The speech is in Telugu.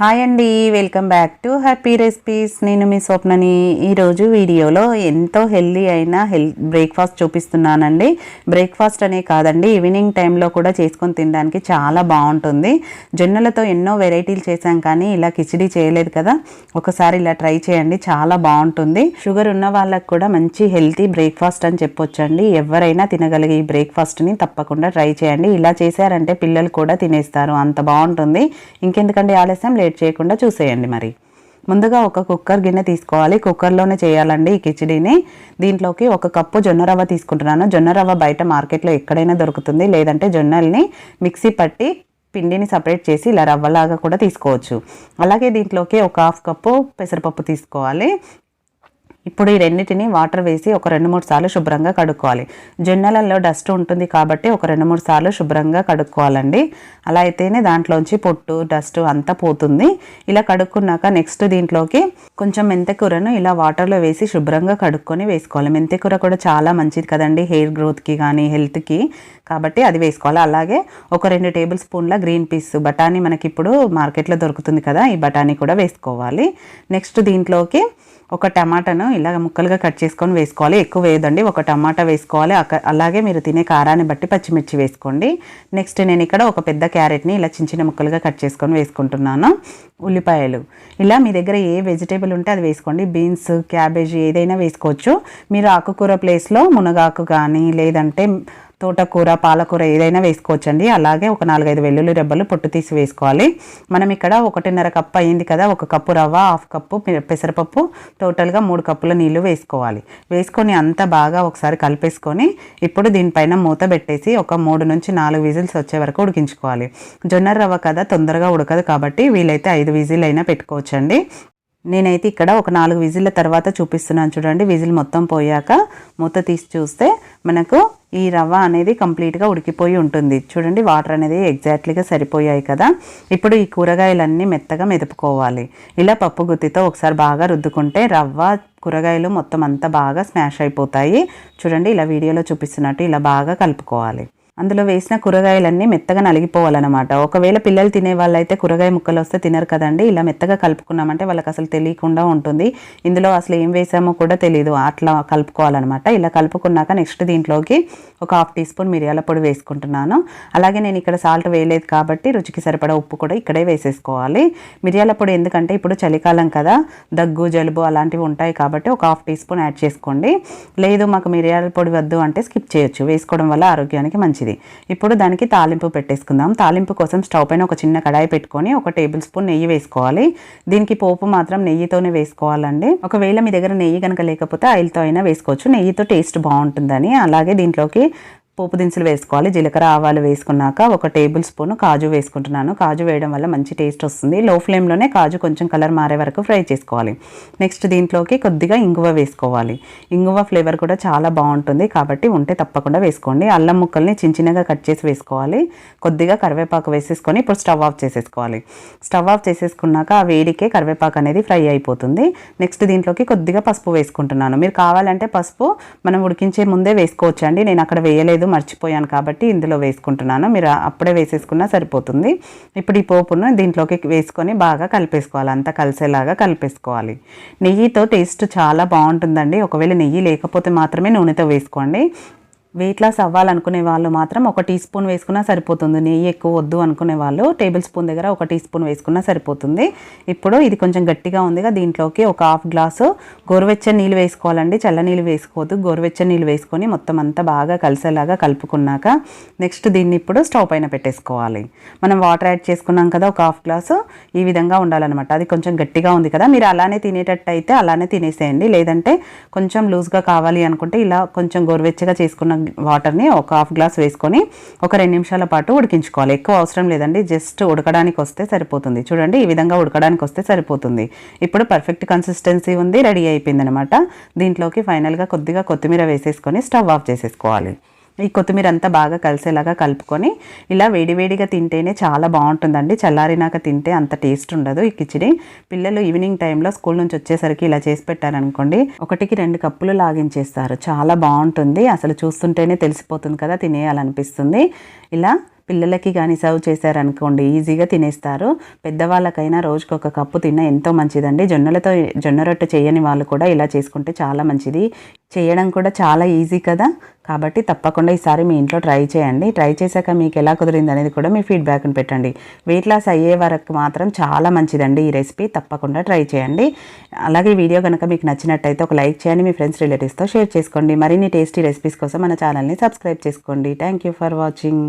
హాయ్ అండి welcome back to happy recipes. నేను మీ స్వప్నని. ఈరోజు వీడియోలో ఎంతో హెల్దీ అయిన హెల్ బ్రేక్ఫాస్ట్ చూపిస్తున్నానండి. బ్రేక్ఫాస్ట్ అనే కాదండి ఈవినింగ్ టైంలో కూడా చేసుకొని తినడానికి చాలా బాగుంటుంది. జొన్నలతో ఎన్నో వెరైటీలు చేశాం కానీ ఇలా కిచిడి చేయలేదు కదా. ఒకసారి ఇలా ట్రై చేయండి చాలా బాగుంటుంది. షుగర్ ఉన్న వాళ్ళకి కూడా మంచి హెల్తీ బ్రేక్ఫాస్ట్ అని చెప్పొచ్చండి. ఎవరైనా తినగలిగే ఈ బ్రేక్ఫాస్ట్ని తప్పకుండా ట్రై చేయండి. ఇలా చేశారంటే పిల్లలు కూడా తినేస్తారు అంత బాగుంటుంది. ఇంకెందుకండి ఆలస్యం లేట్ చేయకుండా చూసేయండి మరి. ముందుగా ఒక కుక్కర్ గిన్నె తీసుకోవాలి. కుక్కర్లోనే చేయాలండి ఈ కిచిడీని. దీంట్లోకి ఒక కప్పు జొన్న రవ్వ తీసుకుంటున్నాను. జొన్న రవ్వ బయట మార్కెట్లో ఎక్కడైనా దొరుకుతుంది. లేదంటే జొన్నల్ని మిక్సీ పట్టి పిండిని సపరేట్ చేసి ఇలా రవ్వలాగా కూడా తీసుకోవచ్చు. అలాగే దీంట్లోకి ఒక హాఫ్ కప్పు పెసరపప్పు తీసుకోవాలి. ఇప్పుడు ఈ రెండింటిని వాటర్ వేసి ఒక రెండు మూడు సార్లు శుభ్రంగా కడుక్కోవాలి. జొన్నలలో డస్ట్ ఉంటుంది కాబట్టి ఒక రెండు మూడు సార్లు శుభ్రంగా కడుక్కోవాలండి. అలా అయితేనే దాంట్లోంచి పొట్టు డస్ట్ అంతా పోతుంది. ఇలా కడుక్కున్నాక నెక్స్ట్ దీంట్లోకి కొంచెం మెంతకూరను ఇలా వాటర్లో వేసి శుభ్రంగా కడుక్కొని వేసుకోవాలి. మెంతకూర కూడా చాలా మంచిది కదండి హెయిర్ గ్రోత్కి కానీ హెల్త్కి. కాబట్టి అది వేసుకోవాలి. అలాగే ఒక రెండు టేబుల్ స్పూన్ల గ్రీన్ పీస్ బఠానీ మనకి ఇప్పుడు మార్కెట్లో దొరుకుతుంది కదా ఈ బఠానీ కూడా వేసుకోవాలి. నెక్స్ట్ దీంట్లోకి ఒక టమాటాను ఇలా ముక్కలుగా కట్ చేసుకొని వేసుకోవాలి. ఎక్కువ వేయదండి ఒక టమాటా వేసుకోవాలి. అలాగే మీరు తినే కారాన్ని బట్టి పచ్చిమిర్చి వేసుకోండి. నెక్స్ట్ నేను ఇక్కడ ఒక పెద్ద క్యారెట్ని ఇలా చిన్న చిన్న ముక్కలుగా కట్ చేసుకొని వేసుకుంటున్నాను. ఉల్లిపాయలు. ఇలా మీ దగ్గర ఏ వెజిటేబుల్ ఉంటే అది వేసుకోండి. బీన్స్ క్యాబేజీ ఏదైనా వేసుకోవచ్చు. మీరు ఆకుకూర ప్లేస్లో మునగాకు కానీ లేదంటే తోటకూర పాలకూర ఏదైనా వేసుకోవచ్చండి. అలాగే ఒక నాలుగైదు వెల్లుల్లి రెబ్బలు పొట్టు తీసి వేసుకోవాలి. మనం ఇక్కడ ఒకటిన్నర కప్పు అయింది కదా ఒక కప్పు రవ్వ హాఫ్ కప్పు పెసరపప్పు టోటల్గా మూడు కప్పుల నీళ్ళు వేసుకోవాలి. వేసుకొని అంతా బాగా ఒకసారి కలిపేసుకొని ఇప్పుడు దీనిపైన మూత పెట్టేసి ఒక మూడు నుంచి నాలుగు విజిల్స్ వచ్చే వరకు ఉడికించుకోవాలి. జొన్న రవ్వ కదా తొందరగా ఉడకదు కాబట్టి వీలైతే ఐదు విజిల్ అయినా పెట్టుకోవచ్చండి. నేనైతే ఇక్కడ ఒక నాలుగు విజిల్ల తర్వాత చూపిస్తున్నాను చూడండి. విజిల్ మొత్తం పోయాక మూత తీసి చూస్తే మనకు ఈ రవ్వ అనేది కంప్లీట్గా ఉడికిపోయి ఉంటుంది. చూడండి వాటర్ అనేది ఎగ్జాక్ట్లీగా సరిపోయాయి కదా. ఇప్పుడు ఈ కూరగాయలన్నీ మెత్తగా మెదుపుకోవాలి. ఇలా పప్పు గుత్తితో ఒకసారి బాగా రుద్దుకుంటే రవ్వ కూరగాయలు మొత్తం అంతా బాగా స్మాష్ అయిపోతాయి. చూడండి ఇలా వీడియోలో చూపిస్తున్నట్టు ఇలా బాగా కలుపుకోవాలి. అందులో వేసిన కూరగాయలన్నీ మెత్తగా నలిగిపోవాలన్నమాట. ఒకవేళ పిల్లలు తినే వాళ్ళైతే కూరగాయ ముక్కలు వస్తే తినరు కదండి. ఇలా మెత్తగా కలుపుకున్నామంటే వాళ్ళకి అసలు తెలియకుండా ఉంటుంది. ఇందులో అసలు ఏం వేసామో కూడా తెలియదు అట్లా కలుపుకోవాలన్నమాట. ఇలా కలుపుకున్నాక నెక్స్ట్ దీంట్లోకి ఒక హాఫ్ టీ స్పూన్ మిరియాల పొడి వేసుకుంటున్నాను. అలాగే నేను ఇక్కడ సాల్ట్ వేయలేదు కాబట్టి రుచికి సరిపడా ఉప్పు కూడా ఇక్కడే వేసేసుకోవాలి. మిరియాల పొడి ఎందుకంటే ఇప్పుడు చలికాలం కదా. దగ్గు జలుబు అలాంటివి ఉంటాయి కాబట్టి ఒక హాఫ్ టీ స్పూన్ యాడ్ చేసుకోండి. లేదు మాకు మిరియాల పొడి వద్దు అంటే స్కిప్ చేయొచ్చు. వేసుకోవడం వల్ల ఆరోగ్యానికి మంచిది. ఇప్పుడు దానికి తాలింపు పెట్టేసుకుందాం. తాలింపు కోసం స్టవ్ పైన ఒక చిన్న కడాయి పెట్టుకొని ఒక టేబుల్ స్పూన్ నెయ్యి వేసుకోవాలి. దీనికి పోపు మాత్రం నెయ్యితోనే వేసుకోవాలండి. ఒకవేళ మీ దగ్గర నెయ్యి కనుక లేకపోతే ఆయిల్తో అయినా వేసుకోవచ్చు. నెయ్యితో టేస్ట్ బాగుంటుందని అలాగే దీంట్లోకి పోపు దినుసులు వేసుకోవాలి జీలకర్ర ఆవాలు వేసుకున్నాక ఒక టేబుల్ స్పూన్ కాజు వేసుకుంటున్నాను. కాజు వేయడం వల్ల మంచి టేస్ట్ వస్తుంది. లో ఫ్లేమ్లోనే కాజు కొంచెం కలర్ మారే వరకు ఫ్రై చేసుకోవాలి. నెక్స్ట్ దీంట్లోకి కొద్దిగా ఇంగువ వేసుకోవాలి. ఇంగువ ఫ్లేవర్ కూడా చాలా బాగుంటుంది కాబట్టి ఉంటే తప్పకుండా వేసుకోండి. అల్లం ముక్కల్ని చిన్న చిన్నగా కట్ చేసి వేసుకోవాలి. కొద్దిగా కరివేపాకు వేసేసుకొని ఇప్పుడు స్టవ్ ఆఫ్ చేసేసుకోవాలి. స్టవ్ ఆఫ్ చేసేసుకున్నాక ఆ వేడికే కరివేపాకు అనేది ఫ్రై అయిపోతుంది. నెక్స్ట్ దీంట్లోకి కొద్దిగా పసుపు వేసుకుంటున్నాను. మీరు కావాలంటే పసుపు మనం ఉడికించే ముందే వేసుకోవచ్చు అండి నేను అక్కడ వేయలేదు. మర్చిపోయాను కాబట్టి ఇందులో వేసుకుంటున్నాను. మీరు అప్పుడే వేసేసుకున్నా సరిపోతుంది. ఇప్పుడు ఈ పోపును దీంట్లోకి వేసుకొని బాగా కలిపేసుకోవాలి. అంతా కలిసేలాగా కలిపేసుకోవాలి. నెయ్యితో టేస్ట్ చాలా బాగుంటుందండి. ఒకవేళ నెయ్యి లేకపోతే మాత్రమే నూనెతో వేసుకోండి. వెయిట్ లాస్ అవ్వాలనుకునే వాళ్ళు మాత్రం ఒక టీ స్పూన్ వేసుకున్నా సరిపోతుంది. నెయ్యి ఎక్కువ వద్దు అనుకునే వాళ్ళు టేబుల్ స్పూన్ దగ్గర ఒక టీ స్పూన్ వేసుకున్నా సరిపోతుంది. ఇప్పుడు ఇది కొంచెం గట్టిగా ఉందిగా దీంట్లోకి ఒక హాఫ్ గ్లాసు గోరువెచ్చని నీళ్ళు వేసుకోవాలండి. చల్ల నీళ్ళు వేసుకోవద్దు. గోరువెచ్చని నీళ్ళు వేసుకొని మొత్తం అంతా బాగా కలిసేలాగా కలుపుకున్నాక నెక్స్ట్ దీన్ని ఇప్పుడు స్టవ్ పైన పెట్టేసుకోవాలి. మనం వాటర్ యాడ్ చేసుకున్నాం కదా ఒక హాఫ్ గ్లాసు ఈ విధంగా ఉండాలన్నమాట. అది కొంచెం గట్టిగా ఉంది కదా మీరు అలానే తినేటట్టు అయితే అలానే తినేసేయండి. లేదంటే కొంచెం లూజ్గా కావాలి అనుకుంటే ఇలా కొంచెం గోరువెచ్చగా చేసుకున్న వాటర్ని ఒక హాఫ్ గ్లాస్ వేసుకొని ఒక రెండు నిమిషాల పాటు ఉడికించుకోవాలి. ఎక్కువ అవసరం లేదండి. జస్ట్ ఉడకడానికి వస్తే సరిపోతుంది. చూడండి ఈ విధంగా ఉడకడానికి వస్తే సరిపోతుంది. ఇప్పుడు పర్ఫెక్ట్ కన్సిస్టెన్సీ ఉంది రెడీ అయిపోయింది అనమాట దీంట్లోకి ఫైనల్గా కొద్దిగా కొత్తిమీర వేసేసుకొని స్టవ్ ఆఫ్ చేసేసుకోవాలి. ఈ కొత్తిమీర అంతా బాగా కలిసేలాగా కలుపుకొని ఇలా వేడివేడిగా తింటేనే చాలా బాగుంటుందండి. చల్లారినాక తింటే అంత టేస్ట్ ఉండదు ఈ కిచిడి. పిల్లలు ఈవినింగ్ టైంలో స్కూల్ నుంచి వచ్చేసరికి ఇలా చేసి పెట్టారనుకోండి ఒకటికి రెండు కప్పులు లాగించేస్తారు. చాలా బాగుంటుంది. అసలు చూస్తుంటేనే తెలిసిపోతుంది కదా తినేయాలనిపిస్తుంది. ఇలా పిల్లలకి కానీ సర్వ్ చేశారనుకోండి ఈజీగా తినేస్తారు. పెద్దవాళ్ళకైనా రోజుకి ఒక కప్పు తిన్న ఎంతో మంచిదండి. జొన్నలతో జొన్న రొట్టె చేయని వాళ్ళు కూడా ఇలా చేసుకుంటే చాలా మంచిది. చేయడం కూడా చాలా ఈజీ కదా. కాబట్టి తప్పకుండా ఈసారి మీ ఇంట్లో ట్రై చేయండి. ట్రై చేశాక మీకు ఎలా కుదిరింది అనేది కూడా మీ ఫీడ్బ్యాక్ని పెట్టండి. వెయిట్ లాస్ అయ్యే వరకు మాత్రం చాలా మంచిదండి ఈ రెసిపీ. తప్పకుండా ట్రై చేయండి. అలాగే ఈ వీడియో కనుక మీకు నచ్చినట్టయితే ఒక లైక్ చేయండి మీ ఫ్రెండ్స్ రిలేటివ్స్తో షేర్ చేసుకోండి. మరిన్ని టేస్టీ రెసిపీస్ కోసం మన ఛానల్ని సబ్స్క్రైబ్ చేసుకోండి. Thank you for watching.